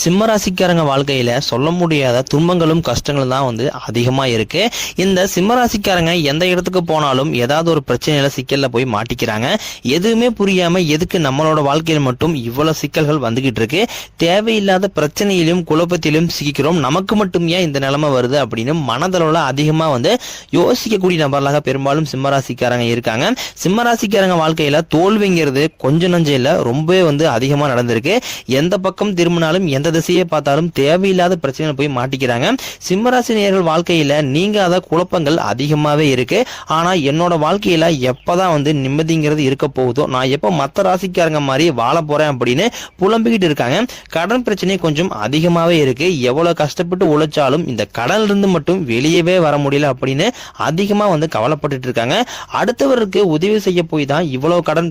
சிம்மராசிக்காரங்க வாழ்க்கையில சொல்ல முடியாத துன்பங்களும் கஷ்டங்களும் தான் வந்து அதிகமா இருக்கு. இந்த சிம்மராசிக்காரங்க எந்த இடத்துக்கு போனாலும் ஏதாவது ஒரு பிரச்சனையில சிக்கல்ல போய் மாட்டிக்கிறாங்க. எதுவுமே புரியாம எதுக்கு நம்மளோட வாழ்க்கையில் மட்டும் இவ்வளவு சிக்கல்கள் வந்துகிட்டு இருக்கு. தேவையில்லாத பிரச்சனையிலும் குழப்பத்திலும் சிக்கிக்கிறோம். நமக்கு மட்டும் ஏன் இந்த நிலைமை வருது அப்படின்னு மனதளவுல அதிகமா வந்து யோசிக்கக்கூடிய நபர்களாக பெரும்பாலும் சிம்மராசிக்காரங்க இருக்காங்க. சிம்மராசிக்காரங்க வாழ்க்கையில தோல்விங்கிறது கொஞ்சம் நஞ்சம் ரொம்பவே வந்து அதிகமா நடந்திருக்கு. எந்த பக்கம் திரும்பினாலும் எந்த எந்த திசையை பார்த்தாலும் தேவையில்லாத பிரச்சனைகள் போய் மாட்டிக்கிறாங்க. சிம்மராசி நேர்கள் வாழ்க்கையில நீங்காத குழப்பங்கள் அதிகமாவே இருக்கு. ஆனா என்னோட வாழ்க்கையில எப்பதான் வந்து நிம்மதிங்கிறது இருக்க போகுதோ நான் எப்ப மத்த ராசிக்காரங்க மாதிரி வாழ போறேன் அப்படின்னு புலம்பிக்கிட்டு இருக்காங்க. கடன் பிரச்சனை கொஞ்சம் அதிகமாவே இருக்கு. எவ்வளவு கஷ்டப்பட்டு உழைச்சாலும் இந்த கடல் இருந்து மட்டும் வெளியவே வர முடியல அப்படின்னு அதிகமா வந்து கவலைப்பட்டு இருக்காங்க. அடுத்தவருக்கு உதவி செய்ய போய் தான் இவ்வளவு கடன்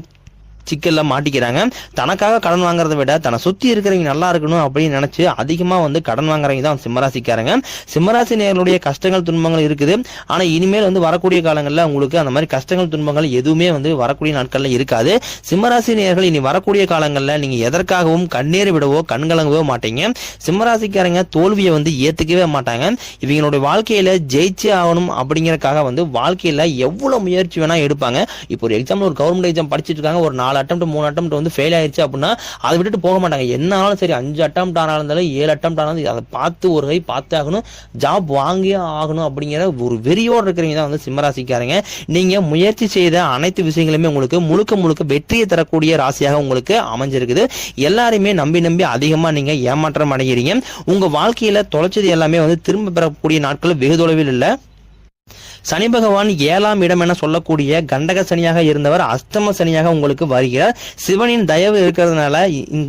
சிக்கல்ல மாட்டிக்கிறாங்க. தனக்காக கடன் வாங்குறதை விட தன்னை சுத்தி இருக்கிறவங்க நல்லா இருக்கணும் அப்படின்னு நினைச்சு அதிகமா வந்து கடன் வாங்குறவங்க தான் சிம்மராசிக்காரங்க. சிம்மராசி நேர்களுடைய கஷ்டங்கள் துன்பங்கள் இருக்குது. ஆனா இனிமேல் வந்து வரக்கூடிய காலங்களில் உங்களுக்கு அந்த மாதிரி கஷ்டங்கள் துன்பங்கள் எதுவுமே வந்து வரக்கூடிய நாட்கள்ல இருக்காது. சிம்மராசி நேர்கள் இனி வரக்கூடிய காலங்களில் நீங்க எதற்காகவும் கண்ணீர் விடவோ கண்கலங்கவோ மாட்டீங்க. சிம்மராசிக்காரங்க தோல்வியை வந்து ஏத்துக்கவே மாட்டாங்க. இவங்களுடைய வாழ்க்கையில ஜெயிச்சே ஆகணும் அப்படிங்கறக்காக வந்து வாழ்க்கையில எவ்வளவு முயற்சி வேணா எடுப்பாங்க. இப்போ ஒரு எக்ஸாம்பிள் ஒரு கவர்மெண்ட் எக்ஸாம் படிச்சிட்டு இருக்காங்க. ஒரு நாலு அட்டம் மூணு அட்டம் வந்து ஃபெயில் ஆயிடுச்சு அப்படின்னா அதை விட்டுட்டு போக மாட்டாங்க. என்ன ஆனாலும் சரி அஞ்சு அட்டம் ஆனாலும் இருந்தாலும் ஏழு அட்டம் ஆனாலும் அதை பார்த்து ஒரு கை பார்த்து ஆகணும். ஜாப் வாங்கியே ஆகணும் அப்படிங்கிற ஒரு வெறியோடு இருக்கிறவங்க தான் வந்து சிம்மராசிக்காரங்க. நீங்க முயற்சி செய்த அனைத்து விஷயங்களுமே உங்களுக்கு முழுக்க முழுக்க வெற்றியை தரக்கூடிய ராசியாக உங்களுக்கு அமைஞ்சிருக்குது. எல்லாரையுமே நம்பி நம்பி அதிகமாக நீங்க ஏமாற்றம் அடைகிறீங்க உங்க வாழ்க்கையில தொலைச்சது எல்லாமே வந்து திரும்ப பெறக்கூடிய நாட்கள் வெகு தொலைவில் இல்லை. சனி பகவான் ஏழாம் இடம் என சொல்லக்கூடிய கண்டக சனியாக இருந்தவர் அஷ்டம சனியாக உங்களுக்கு வருகிறார். சிவனின் தயவு இருக்கிறதுனால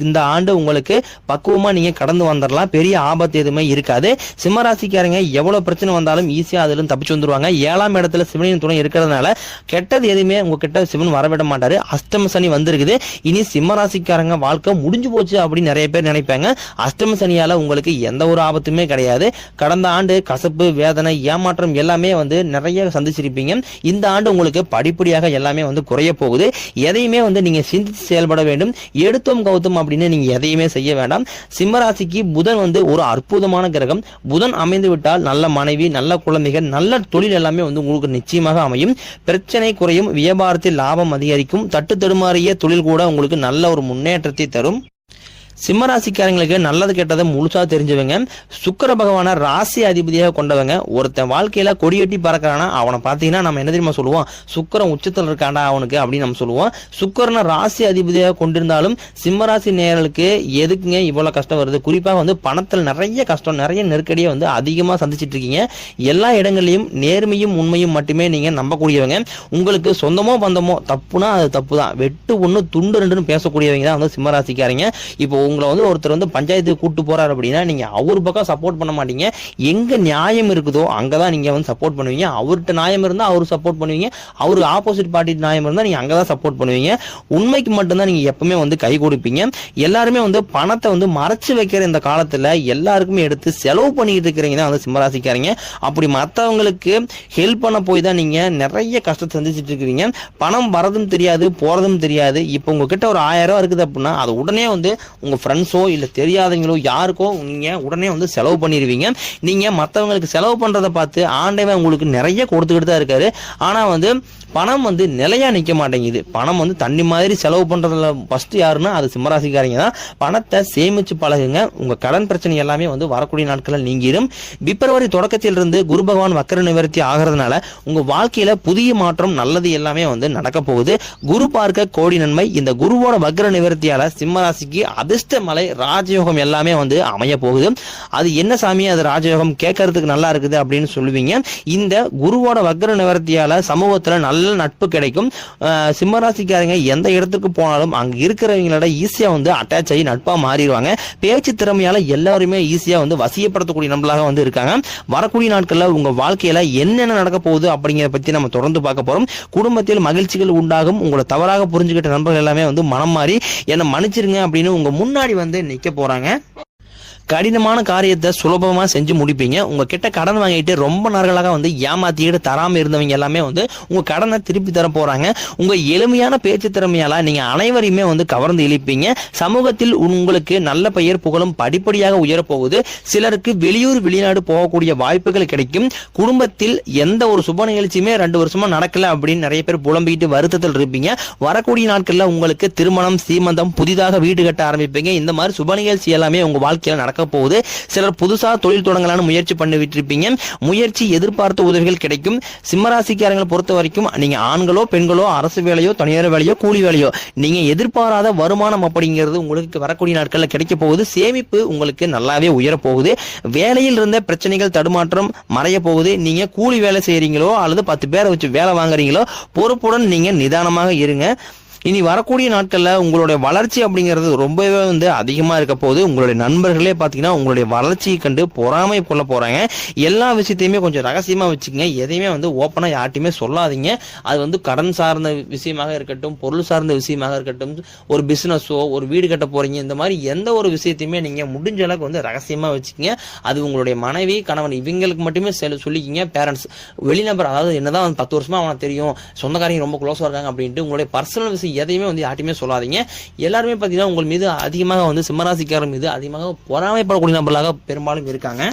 இந்த ஆண்டு உங்களுக்கு பக்குவமா நீங்க கடந்து வந்துடலாம் பெரிய ஆபத்து எதுவுமே இருக்காது. சிம்மராசிக்காரங்க எவ்வளவு பிரச்சனை வந்தாலும் ஈஸியா அதிலும் தப்பிச்சு வந்துருவாங்க. ஏழாம் இடத்துல சிவனின் துணை இருக்கிறதுனால கெட்டது எதுவுமே உங்ககிட்ட சிவன் வரவிட மாட்டாரு. அஷ்டம சனி வந்திருக்குது. இனி சிம்மராசிக்காரங்க வாழ்க்கை முடிஞ்சு போச்சு அப்படின்னு நிறைய பேர் நினைப்பாங்க. அஷ்டம சனியால உங்களுக்கு எந்த ஒரு ஆபத்துமே கிடையாது. கடந்த ஆண்டு கசப்பு வேதனை ஏமாற்றம் எல்லாமே வந்து நிறைய சந்திச்சிருப்பீங்க. இந்த ஆண்டு உங்களுக்கு படிப்படியாக எல்லாமே வந்து குறைய போகுது. எதையுமே வந்து நீங்க சிந்தித்து செயல்பட வேண்டும். எடுத்தோம் கவுத்தோம் அப்படின்னு நீங்க எதையுமே செய்ய வேண்டாம். சிம்மராசிக்கு புதன் வந்து ஒரு அற்புதமான கிரகம். புதன் அமைந்து விட்டால் நல்ல மனைவி நல்ல குழந்தைகள் நல்ல தொழில் எல்லாமே வந்து உங்களுக்கு நிச்சயமாக அமையும். பிரச்சனை குறையும். வியாபாரத்தில் லாபம் அதிகரிக்கும். தட்டு தடுமாறிய தொழில் கூட உங்களுக்கு நல்ல ஒரு முன்னேற்றத்தை தரும். சிம்மராசிக்காரங்களுக்கு நல்லது கெட்டதை முழுசா தெரிஞ்சவங்க சுக்கர பகவான ராசி அதிபதியாக கொண்டவங்க ஒருத்தன் வாழ்க்கையில கொடியட்டி பறக்கிறானா அவனை பார்த்தீங்கன்னா நம்ம என்ன தெரியுமா சொல்லுவோம்? சுக்கிரன் உச்சத்தில் இருக்காண்டா அவனுக்கு அப்படின்னு நம்ம சொல்லுவோம். சுக்கரனை ராசி அதிபதியாக கொண்டிருந்தாலும் சிம்மராசி நேயர்களுக்கு எதுக்குங்க இவ்வளவு கஷ்டம் வருது? குறிப்பாக வந்து பணத்தில் நிறைய கஷ்டம் நிறைய நெருக்கடியை வந்து அதிகமாக சந்திச்சிட்டு இருக்கீங்க. எல்லா இடங்கள்லையும் நேர்மையும் உண்மையும் மட்டுமே நீங்க நம்பக்கூடியவங்க. உங்களுக்கு சொந்தமோ பந்தமோ தப்புனா அது தப்பு தான் வெட்டு ஒன்று துண்டு ரெண்டுன்னு பேசக்கூடியவங்க தான் வந்து சிம்மராசிக்காரங்க. இப்போ உங்களை வந்து ஒருத்தர் வந்து பஞ்சாயத்துக்கு கூட்டு போறாரு அப்படின்னா நீங்க அவர் பக்கம் சப்போர்ட் பண்ண மாட்டீங்க. எங்க நியாயம் இருக்குதோ அங்கதான் நீங்க வந்து சப்போர்ட் பண்ணுவீங்க. அவர்கிட்ட நியாயம் இருந்தா அவரு சப்போர்ட் பண்ணுவீங்க. அவருக்கு ஆப்போசிட் பார்ட்டி நியாயம் இருந்தா நீங்க அங்கதான் சப்போர்ட் பண்ணுவீங்க. உண்மைக்கு மட்டும்தான் நீங்க எப்பவுமே வந்து கை கொடுப்பீங்க. எல்லாருமே வந்து பணத்தை வந்து மறைச்சு வைக்கிற இந்த காலத்துல எல்லாருக்குமே எடுத்து செலவு பண்ணிட்டு இருக்கிறீங்க தான் வந்து சிம்மராசிக்காரங்க. அப்படி மற்றவங்களுக்கு ஹெல்ப் பண்ண போய் தான் நீங்க நிறைய கஷ்டத்தை சந்திச்சுட்டு இருக்கிறீங்க. பணம் வரதும் தெரியாது போறதும் தெரியாது. இப்போ உங்ககிட்ட ஒரு ஆயிரம் ரூபா இருக்குது அப்படின்னா அது உடனே வந்து உங்க ஃப்ரெண்ட்ஸோ இல்லை தெரியாதவங்களோ யாருக்கோ நீங்கள் உடனே வந்து செலவு பண்ணிடுவீங்க நீங்கள் மற்றவங்களுக்கு செலவு பண்ணுறதை பார்த்து ஆண்டவன் உங்களுக்கு நிறைய கொடுத்துக்கிட்டு தான் இருக்காரு. ஆனால் வந்து பணம் வந்து நிலையாக நிற்க மாட்டேங்குது. பணம் வந்து தண்ணி மாதிரி செலவு பண்ணுறதுல ஃபஸ்ட்டு யாருன்னா அது சிம்மராசிக்காரங்க தான். பணத்தை சேமித்து பழகுங்க. உங்கள் கடன் பிரச்சனை எல்லாமே வந்து வரக்கூடிய நாட்களில் நீங்கிடும் பிப்ரவரி தொடக்கத்திலிருந்து குரு பகவான் வக்கர நிவர்த்தி ஆகிறதுனால உங்கள் வாழ்க்கையில் புதிய மாற்றம் நல்லது எல்லாமே வந்து நடக்க போகுது. குரு பார்க்க கோடி நன்மை. இந்த குருவோட வக்கர நிவர்த்தியால் சிம்மராசிக்கு அதிர்ஷ்ட மலை ராஜயோகம் எல்லாமே வந்து அமைய போகுது. அது என்ன சாமி? அது ராஜயோகம். கேட்கறதுக்கு நல்லா இருக்குது அப்படின்னு சொல்லுவீங்க. இந்த குருவோட வக்ர நிவர்த்தியால சமூகத்துல நல்ல நட்பு கிடைக்கும். சிம்மராசிக்காரங்க எந்த இடத்துக்கு போனாலும் அங்க இருக்கிறவங்களோட ஈஸியா வந்து அட்டாச் ஆகி நட்பா மாறிடுவாங்க. பேச்சு திறமையால எல்லாருமே ஈஸியா வந்து வசியப்படுத்தக்கூடிய நம்பளாக வந்து இருக்காங்க. வரக்கூடிய நாட்கள்ல உங்க வாழ்க்கையில என்னென்ன நடக்க போகுது அப்படிங்கிறத பத்தி நம்ம தொடர்ந்து பார்க்க போறோம். குடும்பத்தில் மகிழ்ச்சிகள் உண்டாகும். உங்களை தவறாக புரிஞ்சுக்கிட்ட நண்பர்கள் எல்லாமே வந்து மனம் மாறி என்னை மன்னிச்சிருங்க அப்படின்னு உங்க முன்னாடி வந்து நிக்க போறாங்க. கடினமான காரியத்தை சுலபமாக செஞ்சு முடிப்பீங்க. உங்கள் கிட்ட கடன் வாங்கிட்டு ரொம்ப நாட்களாக வந்து ஏமாத்திக்கிட்டு தராமல் இருந்தவங்க எல்லாமே வந்து உங்கள் கடனை திருப்பி தர போகிறாங்க உங்கள் எளிமையான பேச்சு திறமையால் நீங்கள் அனைவரையுமே வந்து கவர்ந்து இழிப்பீங்க. சமூகத்தில் உங்களுக்கு நல்ல பெயர் புகழும் படிப்படியாக உயரப்போகுது. சிலருக்கு வெளியூர் வெளிநாடு போகக்கூடிய வாய்ப்புகள் கிடைக்கும். குடும்பத்தில் எந்த ஒரு சுப நிகழ்ச்சியுமே ரெண்டு வருஷமா நடக்கல அப்படின்னு நிறைய பேர் புலம்பிக்கிட்டு வருத்தத்தில் இருப்பீங்க. வரக்கூடிய நாட்களில் உங்களுக்கு திருமணம் சீமந்தம் புதிதாக வீடு கட்ட ஆரம்பிப்பீங்க. இந்த மாதிரி சுப நிகழ்ச்சி எல்லாமே உங்க வாழ்க்கையில் நடக்க போகுது சிலர் புதுசா தொழில் தொடங்கலாம்னு முயற்சி பண்ணிட்டு இருப்பீங்க முயற்சி எதிர்பார்த்த உதவிகள் கிடைக்கும். சிம்மராசிக்காரங்களை பொறுத்த வரைக்கும் நீங்க ஆண்களோ பெண்களோ அரசு வேலையோ தனியார் வேலையோ கூலி வேலையோ நீங்க எதிர்பாராத வருமானம் அப்படிங்கிறது உங்களுக்கு வரக்கூடிய நாட்களில் கிடைக்க போகுது. சேமிப்பு உங்களுக்கு நல்லாவே உயரப்போகுது. போகுது வேலையில் இருந்த பிரச்சனைகள் தடுமாற்றம் மறைய போகுது. நீங்க கூலி வேலை செய்கிறீங்களோ அல்லது பத்து பேரை வச்சு வேலை வாங்குறீங்களோ பொறுப்புடன் நீங்க நிதானமாக இருங்க. இனி வரக்கூடிய நாட்களில் உங்களுடைய வளர்ச்சி அப்படிங்கிறது ரொம்பவே வந்து அதிகமாக இருக்க போகுது. உங்களுடைய நண்பர்களே பார்த்தீங்கன்னா உங்களுடைய வளர்ச்சியை கண்டு பொறாமை கொள்ள போகிறாங்க எல்லா விஷயத்தையுமே கொஞ்சம் ரகசியமாக வச்சுக்கோங்க. எதையுமே வந்து ஓப்பனாக யார்ட்டையுமே சொல்லாதீங்க. அது வந்து கடன் சார்ந்த விஷயமாக இருக்கட்டும் பொருள் சார்ந்த விஷயமாக இருக்கட்டும் ஒரு பிஸ்னஸோ ஒரு வீடு கட்ட போகிறீங்க இந்த மாதிரி எந்த ஒரு விஷயத்தையுமே நீங்கள் முடிஞ்ச அளவுக்கு வந்து ரகசியமாக வச்சுக்கோங்க. அது உங்களுடைய மனைவி கணவன் இவங்களுக்கு மட்டுமே செல் சொல்லிக்கிங்க. பேரண்ட்ஸ் வெளிநபர் அதாவது என்னதான் பத்து வருஷமா அவனை தெரியும் சொந்தக்காரங்க ரொம்ப க்ளோஸாக இருக்காங்க அப்படின்ட்டு உங்களுடைய பர்சனல் விஷயம் எதையுமே வந்து யார்ட்டையுமே சொல்லாதீங்க. எல்லாருமே பார்த்தீங்கன்னா உங்கள் மீது அதிகமாக வந்து சிம்மராசிக்காரர் மீது அதிகமாக பொறாமைப்படக்கூடிய நபர்களாக பெரும்பாலும் இருக்காங்க.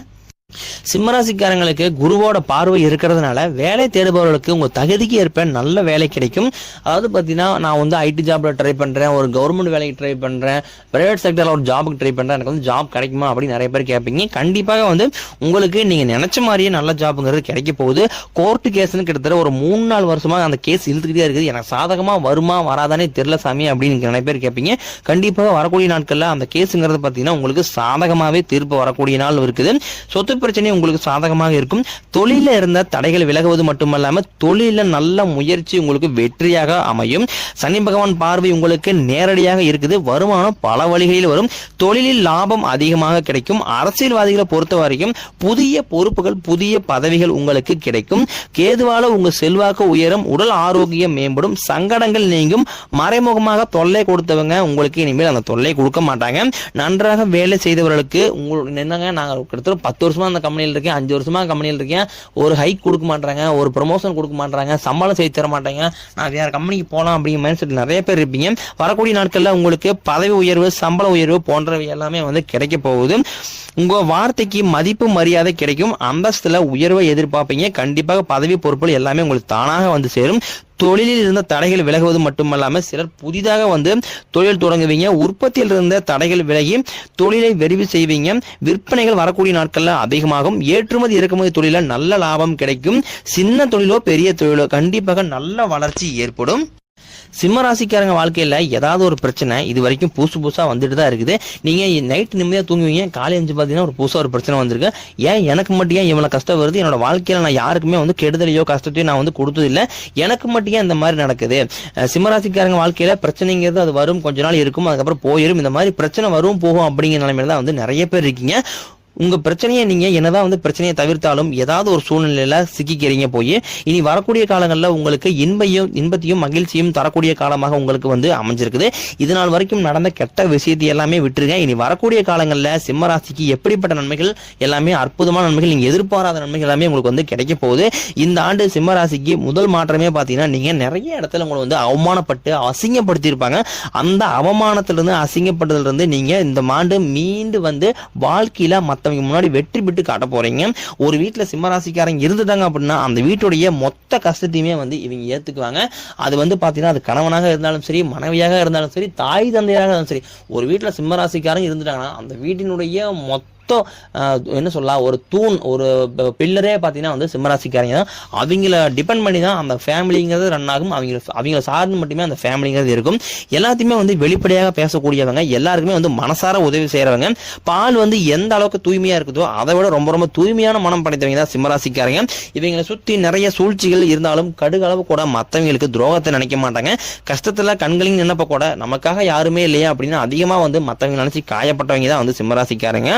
சிம்மராசிக்காரங்களுக்கு குருவோட பார்வை இருக்கிறதுனால வேலை தேடுபவர்களுக்கு உங்கள் தகுதிக்கு ஏற்ப நல்ல வேலை கிடைக்கும். அதாவது பார்த்தீங்கன்னா நான் வந்து ஐடி ஜாப்ல ட்ரை பண்றேன் ஒரு கவர்மெண்ட் வேலைக்கு ட்ரை பண்றேன் பிரைவேட் செக்டரில் ஒரு ஜாபுக்கு ட்ரை பண்றேன் எனக்கு வந்து ஜாப் கிடைக்குமா அப்படின்னு நிறைய பேர் கேட்பீங்க. கண்டிப்பாக வந்து உங்களுக்கு நீங்க நினைச்ச மாதிரியே நல்ல ஜாப்புங்கிறது கிடைக்க போகுது. கோர்ட்டு கேஸ்னு கிட்டத்தட்ட ஒரு மூணு நாலு வருஷமா அந்த கேஸ் இழுத்துக்கிட்டே இருக்குது. எனக்கு சாதகமா வருமா வராதானே தெரில சாமி அப்படின்னு நிறைய பேர் கேட்பீங்க. கண்டிப்பாக வரக்கூடிய நாட்களில் அந்த கேஸுங்கிறது பார்த்தீங்கன்னா உங்களுக்கு சாதகமாவே தீர்ப்பு வரக்கூடிய நாள் இருக்குது. சொத்து பிரச்சனை உங்களுக்கு சாதகமாக இருக்கும். தொழில இருந்த தடைகள் விலகுவது மட்டுமல்லாம தொழில நல்ல முயற்சி உங்களுக்கு வெற்றியாக அமையும். சனி பகவான் பார்வை உங்களுக்கு நேரடியாக இருக்குது. வருமானம் பல வழிகளில் வரும். தொழிலில் லாபம் அதிகமாக கிடைக்கும். அரசியல்வாதிகளை பொறுத்த வரைக்கும் புதிய பொறுப்புகள் புதிய பதவிகள் உங்களுக்கு கிடைக்கும். கேதுவால உங்க செல்வாக்கு உயரும். உடல் ஆரோக்கியம் மேம்படும். சங்கடங்கள் நீங்கும். மறைமுகமாக தொல்லை கொடுத்தவங்க உங்களுக்கு இனிமேல் அந்த தொல்லை கொடுக்க மாட்டாங்க. நன்றாக வேலை செய்தவர்களுக்கு உங்களுக்கு என்னங்க நாங்கள் கிட்டத்தட்ட பத்து வருஷமா அந்த கம்பெனியில் இருக்கேன். அஞ்சு வருஷமா கம்பெனியில் இருக்கேன். ஒரு ஹைக் கொடுக்க மாட்டாங்க ஒரு ப்ரொமோஷன் கொடுக்க மாட்டாங்க சம்பளம் செய்து தர மாட்டாங்க. நான் வேறு கம்பெனிக்கு போகலாம் அப்படிங்கிற மைண்ட் செட் நிறைய பேர் இருப்பீங்க. வரக்கூடிய நாட்களில் உங்களுக்கு பதவி உயர்வு சம்பள உயர்வு போன்றவை எல்லாமே வந்து கிடைக்க போகுது. உங்க வார்த்தைக்கு மதிப்பு மரியாதை கிடைக்கும். அந்தஸ்தில் உயர்வை எதிர்பார்ப்பீங்க. கண்டிப்பாக பதவி பொறுப்புகள் எல்லாமே உங்களுக்கு தானாக வந்து சேரும். தொழிலில் இருந்த தடைகள் விலகுவது மட்டுமல்லாமல் சிலர் புதிதாக வந்து தொழில் தொடங்குவீங்க உற்பத்தியில் இருந்த தடைகள் விலகி தொழிலை விரிவு செய்வீங்க. விற்பனைகள் வரக்கூடிய நாட்கள்ல அதிகமாகும். ஏற்றுமதி இறக்குமதி தொழில நல்ல லாபம் கிடைக்கும். சின்ன தொழிலோ பெரிய தொழிலோ கண்டிப்பாக நல்ல வளர்ச்சி ஏற்படும். சிம்ம ராசிக்காரங்க வாழ்க்கையில் ஏதாவது ஒரு பிரச்சனை இது வரைக்கும் புதுசு புதுசாக வந்துட்டு தான் இருக்குது. நீங்கள் நைட் நிம்மதியாக தூங்குவீங்க. காலை அஞ்சு பார்த்தீங்கன்னா ஒரு புதுசாக ஒரு பிரச்சனை வந்திருக்கு. ஏன் எனக்கு மட்டும் ஏன் இவ்வளோ கஷ்டம் வருது? என்னோட வாழ்க்கையில் நான் யாருக்குமே வந்து கெடுதலையோ கஷ்டத்தையோ நான் வந்து கொடுத்ததில்லை. எனக்கு மட்டும் ஏன் இந்த மாதிரி நடக்குது? சிம்மராசிக்காரங்க சிம்ம ராசிக்காரங்க பிரச்சனைங்கிறது அது வரும் கொஞ்ச நாள் இருக்கும் அதுக்கப்புறம் போயிடும் இந்த மாதிரி பிரச்சனை வரும் போகும் அப்படிங்கிற நிலைமையில தான் வந்து நிறைய பேர் இருக்கீங்க. உங்க பிரச்சனையை நீங்க என்னதான் வந்து பிரச்சனையை தவிர்த்தாலும் ஏதாவது ஒரு சூழ்நிலையில சிக்கிக்கிறீங்க போய் இனி வரக்கூடிய காலங்களில் உங்களுக்கு இன்பையும் இன்பத்தையும் மகிழ்ச்சியும் தரக்கூடிய காலமாக உங்களுக்கு வந்து அமைஞ்சிருக்குது. இது நாள் வரைக்கும் நடந்த கெட்ட விஷயத்தை எல்லாமே விட்டுருங்க. இனி வரக்கூடிய காலங்களில் சிம்மராசிக்கு எப்படிப்பட்ட நன்மைகள் எல்லாமே அற்புதமான நன்மைகள் நீங்க எதிர்பாராத நன்மைகள் எல்லாமே உங்களுக்கு வந்து கிடைக்க போகுது. இந்த ஆண்டு சிம்மராசிக்கு முதல் மாற்றமே பார்த்தீங்கன்னா நீங்க நிறைய இடத்துல உங்களை வந்து அவமானப்பட்டு அசிங்கப்படுத்தியிருப்பாங்க. அந்த அவமானத்திலிருந்து அசிங்கப்பட்டதுலேருந்து நீங்க இந்த ஆண்டு மீண்டு வந்து வாழ்க்கையில மற்றவங்க முன்னாடி வெற்றி பெற்று காட்ட போறீங்க. ஒரு வீட்டில் சிம்மராசிக்காரங்க இருந்துட்டாங்க அப்படின்னா அந்த வீட்டுடைய மொத்த கஷ்டத்தையுமே வந்து இவங்க ஏத்துக்குவாங்க. அது வந்து பாத்தீங்கன்னா அது கணவனாக இருந்தாலும் சரி மனைவியாக இருந்தாலும் சரி தாய் தந்தையாக இருந்தாலும் சரி ஒரு வீட்டில் சிம்மராசிக்காரங்க இருந்துட்டாங்கன்னா அந்த வீட்டினுடைய மொத்த மொத்தம் என்ன சொல்லலாம் ஒரு தூண் ஒரு பில்லரே பார்த்தீங்கன்னா வந்து சிம்மராசிக்காரங்க தான். அவங்கள டிபெண்ட் பண்ணி தான் அந்த ஃபேமிலிங்கிறது ரன் ஆகும். அவங்க அவங்கள சார்ந்து மட்டுமே அந்த ஃபேமிலிங்கிறது இருக்கும். எல்லாத்தையுமே வந்து வெளிப்படையாக பேசக்கூடியவங்க எல்லாருக்குமே வந்து மனசார உதவி செய்கிறவங்க பால் வந்து எந்த அளவுக்கு தூய்மையாக இருக்குதோ அதை விட ரொம்ப ரொம்ப தூய்மையான மனம் படைத்தவங்க தான் சிம்மராசிக்காரங்க. இவங்களை சுற்றி நிறைய சூழ்ச்சிகள் இருந்தாலும் கடுகளவு கூட மற்றவங்களுக்கு துரோகத்தை நினைக்க மாட்டாங்க. கஷ்டத்தில் கண்களின் நினைப்ப கூட நமக்காக யாருமே இல்லையா அப்படின்னு அதிகமாக வந்து மற்றவங்க நினச்சி காயப்பட்டவங்க தான் வந்து சிம்மராசிக்காரங்க.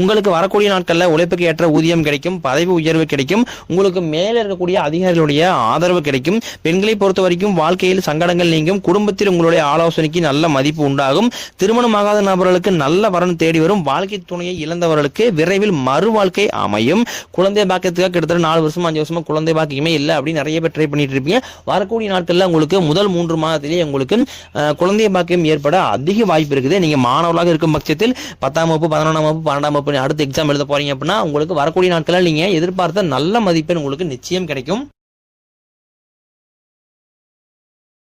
உங்களுக்கு வரக்கூடிய நாட்களில் உழைப்புக்கு ஏற்ற ஊதியம் கிடைக்கும் பதவி உயர்வு கிடைக்கும் உங்களுக்கு மேலே இருக்கக்கூடிய அதிகாரிகளுடைய ஆதரவு கிடைக்கும். பெண்களை பொறுத்த வரைக்கும் வாழ்க்கையில் சங்கடங்கள் நீங்கும் குடும்பத்தில் உங்களுடைய ஆலோசனைக்கு நல்ல மதிப்பு உண்டாகும். திருமணமாகாத நபர்களுக்கு நல்ல வரன் தேடி வரும். வாழ்க்கை துணையை இழந்தவர்களுக்கு விரைவில் மறு வாழ்க்கை அமையும். குழந்தை பாக்கியத்துக்காக கிட்டத்தட்ட நாலு வருஷமா அஞ்சு வருஷமா குழந்தை பாக்கியமே இல்லை அப்படின்னு நிறைய பேர் ட்ரை பண்ணிட்டு இருப்பீங்க. வரக்கூடிய நாட்கள்ல உங்களுக்கு முதல் மூன்று மாதத்திலேயே உங்களுக்கு குழந்தை பாக்கியம் ஏற்பட அதிக வாய்ப்பு இருக்குது. நீங்க மாணவர்களாக இருக்கும் பட்சத்தில் பத்தாம் வகுப்பு பதினொன்றாம் வகுப்பு பன்னெண்டாம் வகுப்பு அடுத்து எக்ஸாம் எழுத போறீங்க அப்படின்னா உங்களுக்கு வரக்கூடிய நாட்களில் நீங்க எதிர்பார்த்த நல்ல மதிப்பெண் உங்களுக்கு நிச்சயம் கிடைக்கும்.